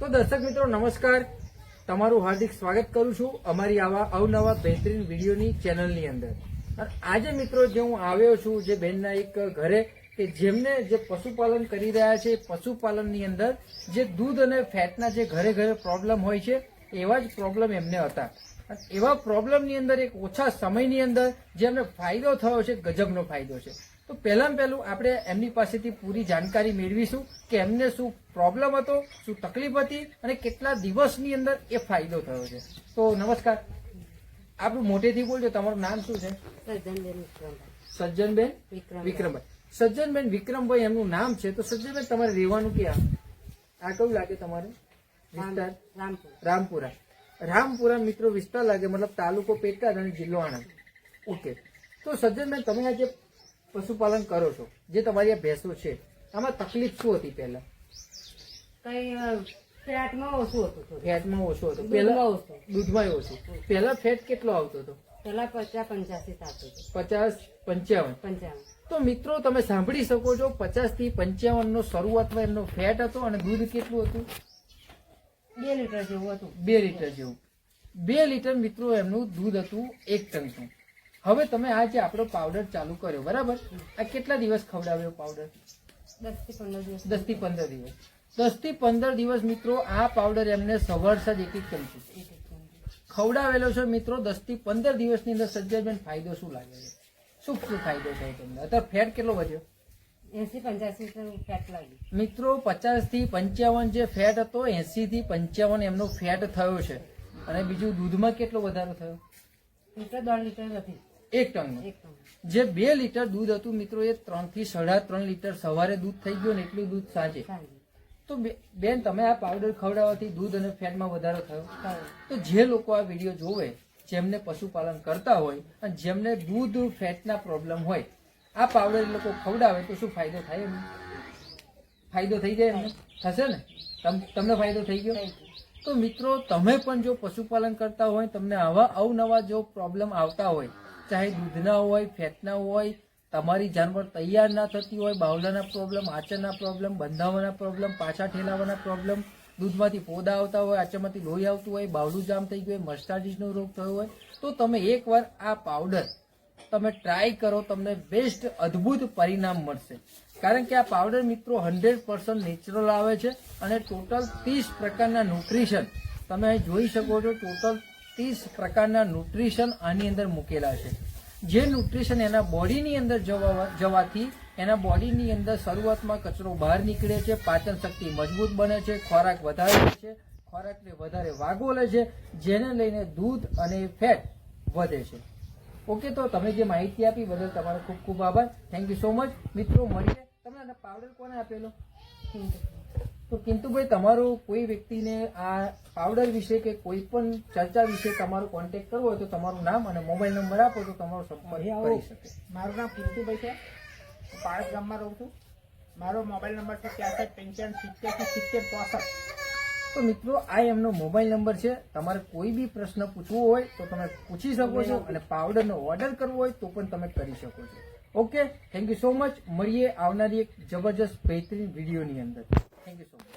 તો દર્શક મિત્રો, નમસ્કાર. તમારું હાર્દિક સ્વાગત કરું છું અમારી આવા અવનવા બહેતરીન વિડીયોની ચેનલની અંદર. અને આજે મિત્રો, જે હું આવ્યો છું, જે બેનના એક ઘરે, કે જેમને જે પશુપાલન કરી રહ્યા છે, પશુપાલનની અંદર જે દૂધ અને ફેટના જે ઘરે ઘરે પ્રોબ્લેમ હોય છે, એવા જ પ્રોબ્લેમ એમને હતા. એવા પ્રોબ્લેમની અંદર એક ઓછા સમયની અંદર જે એમને ફાયદો થયો છે, ગજબનો ફાયદો છે. તો પહેલાં પહેલું આપણે એમની પાસેથી પૂરી જાણકારી મેળવીશું કે એમને શું પ્રોબ્લેમ હતો શું તકલીફ હતી અને કેટલા દિવસની અંદર એ ફાયદો થયો છે. તો નમસ્કાર. આપણું મોટેથી બોલજો તમારું નામ શું છે? સજ્જનબેન વિક્રમભાઈ. સજ્જનબેન વિક્રમ વિક્રમભાઈ. એમનું નામ છે. તો સજ્જનબેન તમારે રહેવાનું ક્યાં? આ કયું લાગે તમારે? વિસ્તાર? રામપુરા. રામપુરા. મિત્રો વિસ્તાર લાગે મતલબ તાલુકો પેટા અને જિલ્લો આણંદ. ઓકે. તો સજ્જનબેન તમે આ જે પશુપાલન કરો છો જે તમારી આ ભેંસો છે આમાં તકલીફ શું હતી પહેલા? કઈ ફેટમાં ઓછું હતું ફેટમાં ઓછો હતો. પહેલા ઓછું દૂધમાં ઓછું પહેલા ફેટ કેટલો આવતો હતો? પેલા પચાસ પંચ્યાસી હતું. પચાસ પંચાવન. પંચાવન. તો મિત્રો તમે સાંભળી શકો છો પચાસથી પંચાવન નો શરૂઆતમાં એમનો ફેટ હતો અને દૂધ કેટલું હતું? બે લીટર જેવું હતું. બે લીટર જેવું. બે લીટર મિત્રો એમનું દૂધ હતું એક ટનનું હવે તમે આ જે આપણો પાવડર ચાલુ કર્યો બરાબર? આ કેટલા દિવસ ખવડાવ્યો પાવડર દસથી પંદર દિવસ. દસથી પંદર દિવસ મિત્રો આ પાવડર એમને સવાર જ એક એક ચમચી ખવડાવેલો છે મિત્રો દસથી પંદર દિવસની અંદર સજ્જનબેન ફાયદો શું લાગે છે? શું શું ફાયદો થાય તમને? અત્યારે ફેટ કેટલો વધ્યો? મિત્રો પચાસથી પંચાવન જે ફેટ હતો એસી થી પંચાવન એમનો ફેટ થયો છે. અને બીજું દૂધમાં કેટલો વધારો થયો? દોઢ લીટર હતી. એક ટનનું. જે બે લીટર દૂધ હતું મિત્રો એ ત્રણથી સાડા ત્રણ લીટર સવારે દૂધ થઈ ગયું ને એટલું દૂધ સાંજે તો બેન તમે આ પાવડર ખવડાવવાથી દૂધ અને ફેટમાં વધારો થયો? તો જે લોકો આ વીડિયો જોવે જેમને પશુપાલન કરતા હોય અને જેમને દૂધ ફેટના પ્રોબ્લેમ હોય આ પાવડર એ લોકો ખવડાવે તો શું ફાયદો થાય એમને? ફાયદો થઈ જાય એમને? થશે ને? તમ- તમને ફાયદો થઈ ગયો? તો મિત્રો તમે પણ જો પશુપાલન કરતા હોય તમને આવા અવનવા જો પ્રોબ્લેમ આવતા હોય ચાહે દૂધના હોય ફેટના હોય, તમારી જાનવર તૈયાર ના થતી હોય, બાવલાના પ્રોબ્લેમ આચરના પ્રોબ્લેમ બંધાવાના પ્રોબ્લેમ પાછા ઠેલાવાના પ્રોબ્લેમ દૂધમાંથી પોદા આવતા હોય આચરમાંથી લોહી આવતું હોય, બાવલું જામ થઈ ગયું હોય મસ્ટાર્ડિસનો રોગ થયો હોય, તો તમે એકવાર આ પાવડર તમે ટ્રાય કરો, તમને બેસ્ટ અદ્ભુત પરિણામ મળશે. કારણ કે આ પાવડર મિત્રો હંડ્રેડ પર્સન્ટ નેચરલ આવે છે અને ટોટલ ત્રીસ પ્રકારના ન્યુટ્રિશન તમે જોઈ શકો છો ટોટલ ત્રીસ પ્રકારના ન્યુટ્રિશન આની અંદર મૂકેલા છે. જે ન્યુટ્રિશન એના બોડીની અંદર જવા જવાથી એના બોડીની અંદર શરૂઆતમાં કચરો બહાર નીકળે છે, પાચન શક્તિ મજબૂત બને છે, ખોરાક વધારે છે ખોરાકને વધારે વાગો લે છે, જેને લઈને દૂધ અને ફેટ વધે છે. ઓકે તો તમે જે માહિતી આપી બદલ તમારો ખૂબ ખૂબ આભાર. થેન્ક યુ સો મચ મિત્રો, મળીએ. તમે પાવડર કોને આપેલો? તો કિંતુભાઈ તમારો કોઈ વ્યક્તિને આ પાવડર વિશે કે કોઈ પણ ચર્ચા વિશે તમારો કોન્ટેક્ટ કરવો હોય તો તમારું નામ અને મોબાઈલ નંબર આપો તો તમારો સંપર્ક કરી શકે. મારું નામ કિંતુભાઈ છે. હું પાળસ ગામમાં રહું છું. મારો મોબાઈલ નંબર છે ત્યાંસઠ પંચાવન સિત્તેર સિત્તેર ચોસઠ. તો મિત્રો આ એમનો મોબાઈલ નંબર છે. તમારે કોઈ બી પ્રશ્ન પૂછવો હોય તો તમે પૂછી શકો છો અને પાવડરનો ઓર્ડર કરવો હોય તો પણ તમે કરી શકો છો. Okay thank you so much મળીએ આવનારી એક જબરજસ્ત બહેતરીન વિડીયોની અંદર. Thank you so much